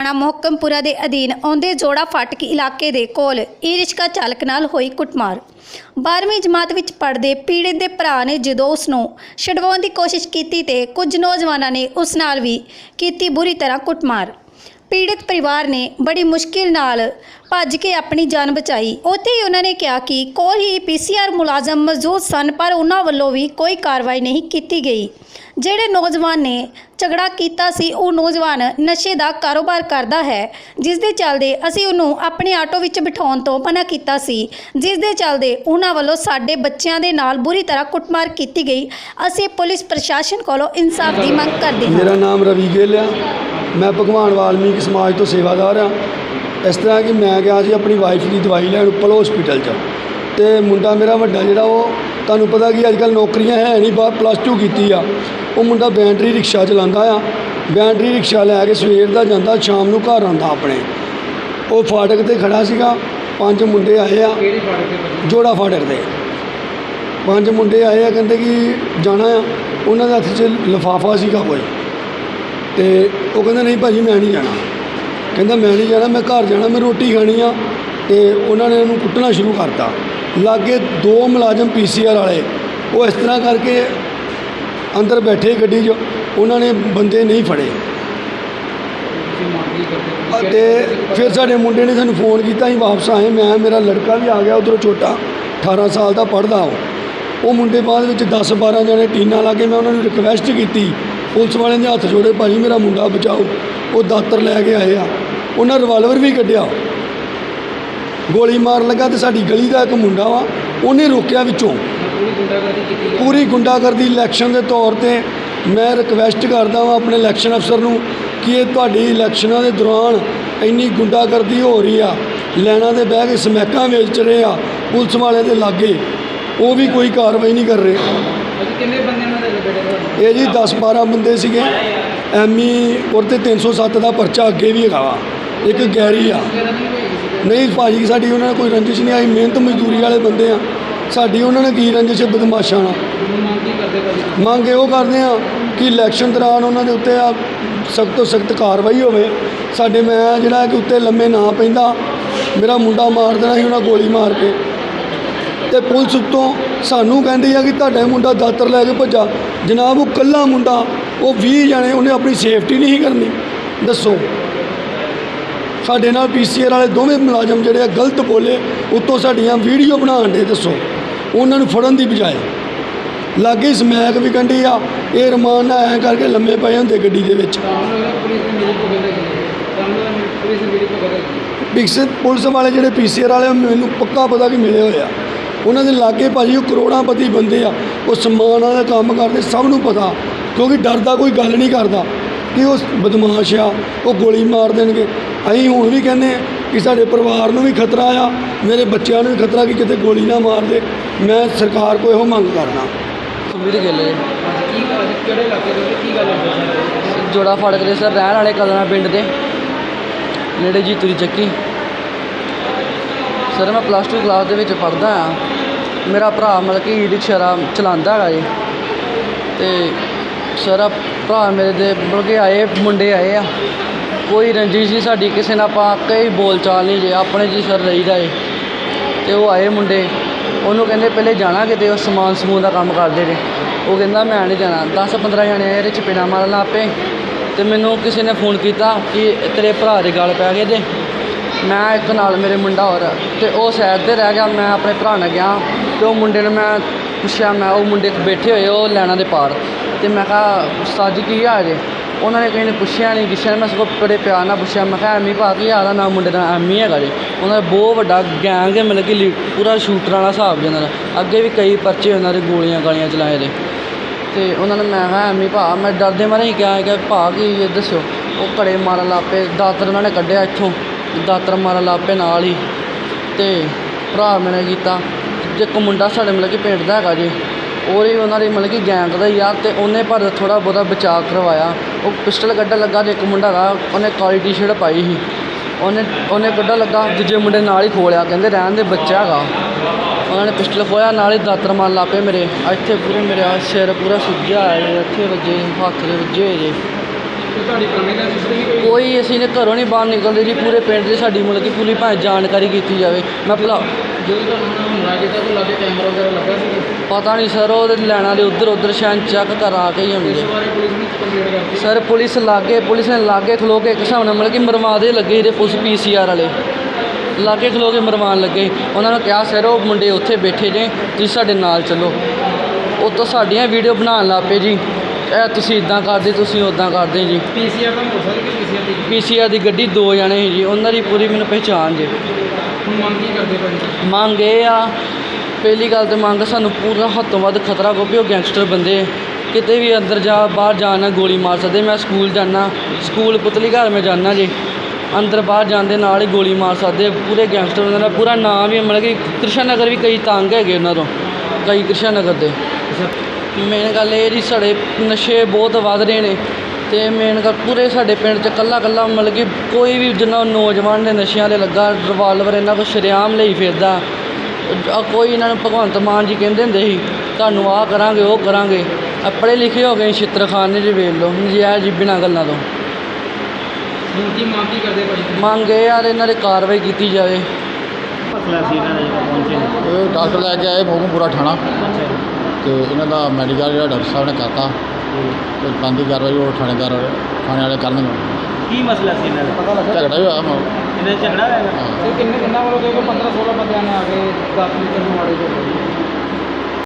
ਥਾਣਾ ਮੁਹੱਕਮਪੁਰਾ ਦੇ ਅਧੀਨ ਆਉਂਦੇ ਜੋੜਾ ਫਾਟਕ ਇਲਾਕੇ ਦੇ ਕੋਲ ਈ ਰਿਕਸ਼ਾ ਚਾਲਕ ਨਾਲ ਹੋਈ ਕੁੱਟਮਾਰ। 12ਵੀਂ ਜਮਾਤ ਵਿੱਚ ਪੜ੍ਹਦੇ ਪੀੜਤ ਦੇ ਭਰਾ ਨੇ ਜਦੋਂ ਉਸ ਨੂੰ ਛਡਵਾਉਣ ਦੀ ਕੋਸ਼ਿਸ਼ ਕੀਤੀ ਤੇ ਕੁਝ ਨੌਜਵਾਨਾਂ ਨੇ ਉਸ ਨਾਲ ਵੀ ਕੀਤੀ ਬੁਰੀ ਤਰ੍ਹਾਂ ਕੁੱਟਮਾਰ। ਪੀੜਤ ਪਰਿਵਾਰ ਨੇ ਬੜੀ ਮੁਸ਼ਕਿਲ ਨਾਲ ਭੱਜ ਕੇ ਆਪਣੀ ਜਾਨ ਬਚਾਈ। ਉੱਥੇ ਹੀ ਉਹਨਾਂ ਨੇ ਕਿਹਾ ਕਿ ਕੋਲ ਹੀ ਪੀਸੀਆਰ ਮੁਲਾਜ਼ਮ ਮੌਜੂਦ ਸਨ, ਪਰ ਉਹਨਾਂ ਵੱਲੋਂ ਵੀ ਕੋਈ ਕਾਰਵਾਈ ਨਹੀਂ ਕੀਤੀ ਗਈ। ਜਿਹੜੇ ਨੌਜਵਾਨ ਨੇ ਝਗੜਾ ਕੀਤਾ ਸੀ, ਉਹ ਨੌਜਵਾਨ ਨਸ਼ੇ ਦਾ ਕਾਰੋਬਾਰ ਕਰਦਾ ਹੈ ਜਿਸ ਦੇ ਚੱਲਦੇ ਅਸੀਂ ਉਹਨੂੰ ਆਪਣੇ ਆਟੋ ਵਿੱਚ ਬਿਠਾਉਣ ਤੋਂ ਮਨਾ ਕੀਤਾ ਸੀ ਜਿਸ ਦੇ ਚੱਲਦੇ ਉਹਨਾਂ ਵੱਲੋਂ ਸਾਡੇ ਬੱਚਿਆਂ ਦੇ ਨਾਲ ਬੁਰੀ ਤਰ੍ਹਾਂ ਕੁੱਟਮਾਰ ਕੀਤੀ ਗਈ। ਅਸੀਂ ਪੁਲਿਸ ਪ੍ਰਸ਼ਾਸਨ ਕੋਲੋਂ ਇਨਸਾਫ ਦੀ ਮੰਗ ਕਰਦੇ ਹਾਂ। ਮੇਰਾ ਨਾਮ ਰਵੀ ਗਿੱਲ ਆ। ਮੈਂ ਭਗਵਾਨ ਵਾਲਮੀਕ ਸਮਾਜ ਤੋਂ ਸੇਵਾਦਾਰ ਆ ਇਸ ਤਰ੍ਹਾਂ ਕਿ ਮੈਂ ਗਿਆ ਸੀ ਆਪਣੀ ਵਾਈਫ ਦੀ ਦਵਾਈ ਲੈਣ ਉੱਪਲ ਹਸਪੀਟਲ 'ਚ। ਤੇ ਮੁੰਡਾ ਮੇਰਾ ਵੱਡਾ ਜਿਹੜਾ ਉਹ ਤੁਹਾਨੂੰ ਪਤਾ ਕਿ ਅੱਜ ਕੱਲ ਨੌਕਰੀਆਂ ਹੈ ਨਹੀਂ ਬਾਹਰ ਪਲੱਸ 2 ਕੀਤੀ ਆ। ਉਹ ਮੁੰਡਾ ਬੈਟਰੀ ਰਿਕਸ਼ਾ ਚਲਾਉਂਦਾ ਆ। ਬੈਟਰੀ ਰਿਕਸ਼ਾ ਲੈ ਕੇ ਸਵੇਰ ਦਾ ਜਾਂਦਾ ਸ਼ਾਮ ਨੂੰ ਘਰ ਆਉਂਦਾ ਆਪਣੇ। ਉਹ ਫਾਟਕ ਤੇ ਖੜਾ ਸੀਗਾ। ਪੰਜ ਮੁੰਡੇ ਆਏ ਆ? ਜੋੜਾ ਫਾਟਕ ਤੇ। ਪੰਜ ਮੁੰਡੇ ਆਏ ਆ ਕਹਿੰਦੇ ਕਿ ਜਾਣਾ ਆ। ਉਹਨਾਂ ਦੇ ਹੱਥ 'ਚ ਲਿਫਾਫਾ ਸੀਗਾ ਕੋਈ। ਤੇ ਉਹ ਕਹਿੰਦਾ, ਨਹੀਂ ਭਾਜੀ, ਮੈਂ ਨਹੀਂ ਜਾਣਾ। ਕਹਿੰਦਾ, ਮੈਂ ਨਹੀਂ ਜਾਣਾ, ਮੈਂ ਘਰ ਜਾਣਾ, ਮੈਂ ਰੋਟੀ ਖਾਣੀ ਆ। ਤੇ ਉਹਨਾਂ ਨੇ ਉਹਨੂੰ ਕੁੱਟਣਾ ਸ਼ੁਰੂ ਕਰਤਾ। ਲਾਗੇ ਦੋ ਮੁਲਾਜ਼ਮ ਪੀਸੀਆਰ ਵਾਲੇ, ਉਹ ਇਸ ਤਰ੍ਹਾਂ ਕਰਕੇ ਅੰਦਰ ਬੈਠੇ ਗੱਡੀ 'ਚ, ਉਹਨਾਂ ਨੇ ਬੰਦੇ ਨਹੀਂ ਫੜੇ। ਤੁਸੀਂ ਅਤੇ ਫਿਰ ਸਾਡੇ ਮੁੰਡੇ ਨੇ ਸਾਨੂੰ ਫੋਨ ਕੀਤਾ, ਅਸੀਂ ਵਾਪਸ ਆਏ, ਮੈਂ, ਮੇਰਾ ਲੜਕਾ ਵੀ ਆ ਗਿਆ ਉਧਰੋਂ ਛੋਟਾ 18 ਸਾਲ ਦਾ ਪੜਦਾ ਉਹ। ਉਹ ਮੁੰਡੇ ਬਾਅਦ ਵਿੱਚ 10 12 ਜਣੇ ਟੀਨਾ ਲਾ ਕੇ ਮੈਂ ਉਹਨਾਂ ਨੂੰ ਰਿਕਵੈਸਟ ਕੀਤੀ ਪੁਲਿਸ ਵਾਲਿਆਂ ਦੇ ਹੱਥ ਜੋੜੇ ਭਾਜੀ ਮੇਰਾ ਮੁੰਡਾ ਬਚਾਓ। ਉਹ ਦਾਤਰ ਲੈ ਕੇ ਆਏ ਆ। ਉਹਨਾਂ ਰਿਵਾਲਵਰ ਵੀ ਕੱਢਿਆ। ਗੋਲੀ ਮਾਰਨ ਲੱਗਾ ਤੇ ਸਾਡੀ ਗਲੀ ਦਾ ਇੱਕ ਮੁੰਡਾ ਵਾ ਉਹਨੇ ਰੋਕਿਆ ਵਿੱਚੋਂ। ਪੂਰੀ ਗੁੰਡਾਗਰਦੀ ਇਲੈਕਸ਼ਨ ਦੇ ਤੌਰ ਤੇ ਮੈਂ ਰਿਕਵੈਸਟ ਕਰਦਾ ਹਾਂ ਆਪਣੇ ਇਲੈਕਸ਼ਨ ਅਫਸਰ ਨੂੰ ਕਿ ਇਹ ਤੁਹਾਡੀ ਇਲੈਕਸ਼ਨਾਂ ਦੇ ਦੌਰਾਨ ਇੰਨੀ ਗੁੰਡਾਗਰਦੀ ਹੋ ਰਹੀ ਆ ਲੈਣਾ ਦੇ ਬਹਿ ਕੇ ਸਮੈਕਾਂ ਵੇਚ ਰਹੇ ਆ ਪੁਲਿਸ ਵਾਲੇ ਦੇ ਲਾਗੇ ਉਹ ਵੀ ਕੋਈ ਕਾਰਵਾਈ ਨਹੀਂ ਕਰ ਰਹੇ। ਕਿੰਨੇ ਬੰਦੇ ਨਾਲ ਇਹ ਜੀ 10 12 ਬੰਦੇ ਸੀਗੇ। ਐਮੀ ਔਰ ਤੇ 307 ਦਾ ਪਰਚਾ ਅੱਗੇ ਵੀ ਹੈਗਾ ਵਾ। ਇੱਕ ਗੈਰੀ ਆ। ਨਹੀਂ ਭਾਜੀ ਸਾਡੀ ਉਹਨਾਂ ਨਾਲ ਕੋਈ ਰੰਜਿਸ਼ ਨਹੀਂ ਆਈ ਮਿਹਨਤ ਮਜ਼ਦੂਰੀ ਵਾਲੇ ਬੰਦੇ ਆ। ਸਾਡੀ ਉਹਨਾਂ ਨੇ ਕੀ ਰੰਜਿਸ਼ ਬਦਮਾਸ਼ਾਂ ਨਾਲ? ਮੰਗ ਇਹੋ ਕਰਦੇ ਆ ਕਿ ਇਲੈਕਸ਼ਨ ਦੌਰਾਨ ਉਹਨਾਂ ਦੇ ਉੱਤੇ ਆ ਸਖਤ ਤੋਂ ਸਖਤ ਕਾਰਵਾਈ ਹੋਵੇ। ਸਾਡੇ ਮੈਂ ਜਿਹੜਾ ਕਿ ਉੱਤੇ ਲੰਮੇ ਨਾ ਪੈਂਦਾ ਮੇਰਾ ਮੁੰਡਾ ਮਾਰ ਦੇਣਾ ਸੀ ਉਹਨਾਂ ਗੋਲੀ ਮਾਰ ਕੇ। ਤੇ ਪੁਲਿਸ ਉੱਤੋਂ ਸਾਨੂੰ ਕਹਿੰਦੀ ਆ ਕਿ ਤੁਹਾਡਾ ਮੁੰਡਾ ਦਾਤਰ ਲੈ ਕੇ ਭੱਜਾ। ਜਨਾਬ ਉਹ ਕੱਲਾ ਮੁੰਡਾ ਉਹ 20 ਜਣੇ ਉਹਨੇ ਆਪਣੀ ਸੇਫਟੀ ਨਹੀਂ ਕਰਨੀ। ਦੱਸੋ। ਸਾਡੇ ਨਾਲ ਪੀਸੀਆਰ ਵਾਲੇ ਦੋਵੇਂ ਮੁਲਾਜ਼ਮ ਜਿਹੜੇ ਆ ਗਲਤ ਬੋਲੇ ਉੱਤੋਂ ਸਾਡੀਆਂ ਵੀਡੀਓ ਬਣਾਉਣ ਦੇ ਦੱਸੋ। ਉਹਨਾਂ ਨੂੰ ਫੜਨ ਦੀ ਬਜਾਏ। ਲਾਗੇ ਸਮੈਕ ਵੀ ਕੰਢੀ ਆ ਇਹ ਰਮਾਨ ਨਾਲ ਐਂ ਕਰਕੇ ਲੰਮੇ ਪਏ ਹੁੰਦੇ ਗੱਡੀ ਦੇ ਵਿੱਚ। ਪੁਲਿਸ ਵਿਕਸਿਤ ਵਾਲੇ ਜਿਹੜੇ ਪੀਸੀਆਰ ਵਾਲੇ ਮੈਨੂੰ ਪੱਕਾ ਪਤਾ ਕਿ ਮਿਲੇ ਹੋਏ ਆ। ਉਹਨਾਂ ਦੇ ਲਾਗੇ ਭਾਜੀ ਉਹ ਕਰੋੜਾਂਪਤੀ ਬੰਦੇ ਆ, ਉਹ ਸਮਾਨ ਵਾਲਾ ਕੰਮ ਕਰਦੇ, ਸਭ ਨੂੰ ਪਤਾ, ਕਿਉਂਕਿ ਡਰਦਾ ਕੋਈ ਗੱਲ ਨਹੀਂ ਕਰਦਾ ਕਿ ਉਹ ਬਦਮਾਸ਼ ਆ, ਉਹ ਗੋਲੀ ਮਾਰ ਦੇਣਗੇ। ਅਸੀਂ ਹੁਣ ਵੀ ਕਹਿੰਦੇ ਆ ਕਿ ਸਾਡੇ ਪਰਿਵਾਰ ਨੂੰ ਵੀ ਖਤਰਾ ਆ, ਮੇਰੇ ਬੱਚਿਆਂ ਨੂੰ ਵੀ ਖਤਰਾ ਕਿ ਕਿਤੇ ਗੋਲੀ ਨਾ ਮਾਰ ਦੇ। ਮੈਂ ਸਰਕਾਰ ਕੋਲ ਇਹੋ ਮੰਗ ਕਰਨਾ ਸੁਮੀਰ ਗਿੱਲ ਜੀ ਕੀ ਕਿਹੜੇ ਇਲਾਕੇ ਦੇ ਕੀ ਗੱਲ ਹੈ। ਜੋੜਾ ਫਾਟਕ ਦੇ ਸਰ, ਰਹਿਣ ਵਾਲੇ ਕਦਨਾ ਪਿੰਡ ਦੇ? ਨੇੜੇ ਜੀਤੂਰੀ ਚੱਕੀ। ਸਰ, ਮੈਂ ਪਲੱਸ 2 ਕਲਾਸ ਦੇ ਵਿੱਚ ਪੜ੍ਹਦਾ ਆ ਮੇਰਾ ਭਰਾ ਮਤਲਬ ਕਿ ਈ ਰਿਕਸ਼ਾ ਚਲਾਉਂਦਾ ਹੈਗਾ ਜੀ। ਤੇ ਸਰ ਆਹ ਭਰਾ ਮੇਰੇ ਦੇ ਮਤਲਬ ਕਿ ਆਏ, ਮੁੰਡੇ ਆਏ ਆ। ਕੋਈ ਰੰਜਿਸ਼ ਨਹੀਂ ਸਾਡੀ, ਕਿਸੇ ਨਾਲ ਆਪਾਂ ਕਈ ਬੋਲਚਾਲ ਨਹੀਂ ਜੇ, ਆਪਣੇ ਜੀ ਸਰ ਰਹੀਦਾ ਏ। ਤੇ ਉਹ ਆਏ ਮੁੰਡੇ, ਉਹਨੂੰ ਕਹਿੰਦੇ ਪਹਿਲੇ ਜਾਣਾ ਕਿਤੇ, ਉਹ ਸਮਾਨ ਸਮੂਨ ਦਾ ਕੰਮ ਕਰਦੇ ਨੇ। ਉਹ ਕਹਿੰਦਾ ਮੈਂ ਨਹੀਂ ਜਾਣਾ। 10 15 ਜਣੇ ਇਹਦੇ ਚਪੇੜਾ ਮਾਰਨ ਲੱਗ ਪਏ। ਤੇ ਮੈਨੂੰ ਕਿਸੇ ਨੇ ਫੋਨ ਕੀਤਾ ਕਿ ਤੇਰੇ ਭਰਾ ਦੇ ਗਾਲ ਪੈ ਗਏ ਤੇ ਮੈਂ ਇੱਕ ਨਾਲ ਮੇਰੇ ਮੁੰਡਾ ਹੋਰ ਤੇ ਉਹ ਸਾਈਡ ਤੇ ਰਹਿ ਗਿਆ, ਮੈਂ ਆਪਣੇ ਭਰਾ ਨਾਲ ਗਿਆ ਤੇ ਉਹ ਮੁੰਡੇ ਨੂੰ ਮੈਂ ਪੁੱਛਿਆ, ਮੈਂ ਉਹ ਮੁੰਡੇ ਬੈਠੇ ਹੋਏ, ਉਹ ਲੈਣਾ ਦੇ ਪਾਰ ਤੇ ਮੈਂ ਕਿਹਾ, ਉਸਤਾਦ ਜੀ, ਕੀ ਹਾਲ ਜੇ? ਉਹਨਾਂ ਨੇ ਕਿਸੇ ਨੇ ਪੁੱਛਿਆ ਨਹੀਂ ਕਿਸੇ ਨੇ ਮੈਂ ਸਗੋਂ ਬੜੇ ਪਿਆਰ ਨਾਲ ਪੁੱਛਿਆ, ਮੈਂ ਕਿਹਾ, ਐਮੀ ਭਾ ਕੀ ਹਾਲ ਆ? ਨਾ ਮੁੰਡੇ ਦਾ ਐਮੀ ਹੈਗਾ ਜੀ। ਉਹਨਾਂ ਦਾ ਬਹੁਤ ਵੱਡਾ ਗੈਂਗ ਹੈ, ਮਤਲਬ ਕਿ ਲੀ- ਪੂਰਾ ਸ਼ੂਟਰਾਂ ਵਾਲਾ ਹਿਸਾਬ ਜੀ ਉਹਨਾਂ ਦਾ। ਅੱਗੇ ਵੀ ਕਈ ਪਰਚੇ ਉਹਨਾਂ ਦੇ ਗੋਲੀਆਂ ਗਾਲੀਆਂ ਚਲਾਏ ਦੇ। ਤੇ ਉਹਨਾਂ ਨੇ ਮੈਂ ਕਿਹਾ, ਐਮੀ ਭਾ ਮੈਂ ਡਰਦੇ ਮਾਰੇ ਹੀ ਕਿਹਾ ਕਿ ਭਾ ਕੀ ਇਹ ਦੱਸਿਓ? ਉਹ ਘੜੇ ਮਾਰਨ ਲੱਗ ਪਏ, ਦਾਤਰ ਉਹਨਾਂ ਨੇ ਕੱਢਿਆ ਇੱਥੋਂ। ਦਾਤਰ ਮਾਰਨ ਲੱਗ ਪਏ ਨਾਲ ਹੀ। ਤੇ ਭਰਾ ਮੈਨੇ ਕੀਤਾ। ਜੇ ਇੱਕ ਮੁੰਡਾ ਸਾਡੇ ਮਤਲਬ ਕਿ ਪਿੰਡ ਦਾ ਹੈਗਾ ਜੀ, ਉਹ ਉਹਨਾਂ ਦੀ ਮਤਲਬ ਕਿ ਗੈਂਗ ਦਾ ਹੀ ਆ ਤੇ ਉਹਨੇ ਪਰ ਥੋੜਾ ਬਹੁਤਾ ਬਚਾਅ ਕਰਵਾਇਆ। ਉਹ ਪਿਸਟਲ ਕੱਢਣ ਲੱਗਾ ਤੇ ਇੱਕ ਮੁੰਡਾ ਹੈਗਾ ਉਹਨੇ ਕਾਲੀ ਟੀ-ਸ਼ਰਟ ਪਾਈ ਸੀ। ਉਹਨੇ ਉਹਨੇ ਕੱਢਣ ਲੱਗਾ ਦੂਜੇ ਮੁੰਡੇ ਨਾਲ ਹੀ ਖੋਲਿਆ, ਕਹਿੰਦੇ ਰਹਿਣ ਦੇ, ਬੱਚਾ ਹੈਗਾ। ਉਹਨਾਂ ਨੇ ਪਿਸਟਲ ਖੋਇਆ, ਨਾਲ ਹੀ ਦਾਤਰ ਮਾਰਨ ਲੱਗ ਪਏ ਮੇਰੇ। ਇੱਥੇ ਪੂਰੇ ਮੇਰੇ ਸਿਰ ਪੂਰਾ ਸੁੱਜਿਆ ਹੈ ਇੱਥੇ ਵੱਜੇ, ਹੱਥ ਦੇ ਵੱਜੇ ਹੋਏ ਜੇ। ਕੋਈ ਅਸੀਂ ਨੇ ਘਰੋਂ ਨਹੀਂ ਬਾਹਰ ਨਿਕਲਦੇ ਜੀ ਪੂਰੇ ਪਿੰਡ ਦੀ ਸਾਡੀ ਮਤਲਬ ਕਿ ਪੂਰੀ ਭਾਵੇਂ ਜਾਣਕਾਰੀ ਕੀਤੀ ਜਾਵੇ। ਮੈਂ ਭਲਾ ਜਦੋਂ ਤੁਹਾਨੂੰ ਉਹਨਾਂ ਨੇ ਹਮਲਾ ਕੀਤਾ ਤਾਂ ਲਾਗੇ ਕੈਮਰਾ ਵਗੈਰਾ ਲੱਗਾ ਸੀ? ਪਤਾ ਨਹੀਂ ਸਰ ਉਹਦੇ ਲੈਣਾ ਦੇ ਉੱਧਰ ਉੱਧਰ ਸ਼ਾਇਦ ਚੈੱਕ ਕਰਾ ਕੇ ਹੀ ਕਰਤੀ? ਸਰ ਪੁਲਿਸ ਲਾਗੇ ਪੁਲਿਸ ਨੇ ਲਾਗੇ ਖਲੋ ਕੇ ਇੱਕ ਹਿਸਾਬ ਨਾਲ ਮਤਲਬ ਕਿ ਮਰਵਾ ਦੇ ਲੱਗੇ ਇਹਦੇ ਪੁਲਿਸ ਪੀਸੀਆਰ ਵਾਲੇ। ਲਾਗੇ ਖਲੋ ਕੇ ਮਰਵਾਉਣ ਲੱਗੇ। ਉਹਨਾਂ ਨੂੰ ਕਿਹਾ ਸਰ ਉਹ ਮੁੰਡੇ ਉੱਥੇ ਬੈਠੇ ਜੇ ਤੁਸੀਂ ਸਾਡੇ ਨਾਲ ਚੱਲੋ। ਉਹ ਤੋਂ ਸਾਡੀਆਂ ਵੀਡੀਓ ਬਣਾਉਣ ਲੱਗ ਪਏ ਜੀ। ਇਹ ਤੁਸੀਂ ਇਦਾਂ ਕਰਦੇ ਤੁਸੀਂ ਉਦਾਂ ਕਰਦੇ ਜੀ। ਪੀਸੀਆਰ ਦਾ ਮੋਟਰਸਾਈਕਲ ਕਿ ਪੀਸੀਆਰ ਦੀ ਪੀਸੀਆਰ ਦੀ ਗੱਡੀ ਦੋ ਜਣੇ ਸੀ ਜੀ ਉਹਨਾਂ ਦੀ ਪੂਰੀ ਮੈਨੂੰ ਪਹਿਚਾਣ ਜੇ। ਹੁਣ ਮੰਗ ਕੀ ਕਰਦੇ ਭਾਜੀ? ਮੰਗ ਇਹ ਆ ਪਹਿਲੀ ਗੱਲ ਤੇ ਮੰਗ ਸਾਨੂੰ ਪੂਰਾ ਹੱਥੋਂ ਵੱਧ ਖਤਰਾ ਕਿਉਂਕਿ ਉਹ ਗੈਂਗਸਟਰ ਬੰਦੇ। ਕਿਤੇ ਵੀ ਅੰਦਰ ਜਾ ਬਾਹਰ ਜਾਣ ਗੋਲੀ ਮਾਰ ਸਕਦੇ ਮੈਂ ਸਕੂਲ ਜਾਣਾ ਸਕੂਲ ਪੁਤਲੀ ਘਰ ਮੈਂ ਜਾਣਾ ਜੀ। ਅੰਦਰ ਬਾਹਰ ਜਾਂਦੇ ਨਾਲ ਹੀ ਗੋਲੀ ਮਾਰ ਸਕਦੇ ਆ। ਪੂਰੇ ਗੈਂਗਸਟਰ ਉਹਨਾਂ ਦਾ ਪੂਰਾ ਨਾਮ ਵੀ ਮਤਲਬ ਕਿ ਕ੍ਰਿਸ਼ਨ ਨਗਰ ਵੀ ਕਈ ਤੰਗ ਹੈਗੇ ਉਹਨਾਂ ਤੋਂ ਕਈ ਕ੍ਰਿਸ਼ਨ ਨਗਰ ਦੇ ਮੇਨ ਗੱਲ ਇਹ ਜੀ ਸਾਡੇ ਨਸ਼ੇ ਬਹੁਤ ਵੱਧ ਰਹੇ ਨੇ ਤੇ ਮੇਨ ਗੱਲ ਪੂਰੇ ਸਾਡੇ ਪਿੰਡ 'ਚ ਕੱਲਾ ਕੱਲਾ ਮਤਲਬ ਕਿ ਕੋਈ ਵੀ ਜਿੰਨਾ ਨੌਜਵਾਨ ਨੇ ਨਸ਼ਿਆਂ ਦੇ ਲੱਗਾ ਰਿਵਾਲਵਰ ਇਹਨਾਂ ਕੋਲ ਸ਼ਰੇਆਮ ਲਈ ਫਿਰਦਾ। ਕੋਈ ਇਹਨਾਂ ਨੂੰ ਭਗਵੰਤ ਮਾਨ ਜੀ ਕਹਿੰਦੇ ਹੁੰਦੇ ਸੀ ਤੁਹਾਨੂੰ ਆਹ ਕਰਾਂਗੇ ਉਹ ਕਰਾਂਗੇ। ਆ ਪੜ੍ਹੇ ਲਿਖੇ ਹੋ ਗਏ ਛਿੱਤਰਖਾਨੇ 'ਚ ਵੇਖ ਲਓ। ਨਜਾਇਜ਼ ਜੀ ਬਿਨਾਂ ਗੱਲਾਂ ਤੋਂ। ਕੀ ਮੰਗ ਕੀ ਕਰਦੇ ਭਾਜੀ ਮੰਗ ਇਹ ਆ ਇਹਨਾਂ 'ਤੇ ਕਾਰਵਾਈ ਕੀਤੀ ਜਾਵੇ। ਮਸਲਾ ਸੀ ਇਹਨਾਂ ਦਾ ਜਿਹੜਾ ਪਹੁੰਚੇ। ਨੇ ਇਹ ਡਾਕਟਰ ਲੈ ਕੇ ਆਏ ਮੋਗਮਪੁਰਾ ਥਾਣਾ। ਤੇ ਇਹਨਾਂ ਦਾ ਮੈਡੀਕਲ ਜਿਹੜਾ ਡਾਕਟਰ ਸਾਹਿਬ ਨੇ ਕਰਤਾ ਤੇ ਬੰਦੀ ਕਾਰਵਾਈ ਉਹ ਥਾਣੇਦਾਰ ਥਾਣੇ ਵਾਲੇ ਕਰਨਗੇ ਕੀ ਮਸਲਾ ਸੀ ਇਹਨਾਂ ਦਾ? ਪਤਾ ਲੱਗਾ। ਝਗੜਾ ਹੋਇਆ ਮ- ਇਹਨਾਂ ਝਗੜਾ ਹੋਇਆ ਹਾਂ। ਤੇ ਕਿੰਨੇ ਕਿੰਨਾ ਵੱਲੋਂ ਕਿਉਂਕਿ 15 16 ਬੰਦਿਆਂ ਨੇ ਆ ਕੇ ਦਾਖਲ ਕਰਨ ਵਾਲੇ ਜੋ।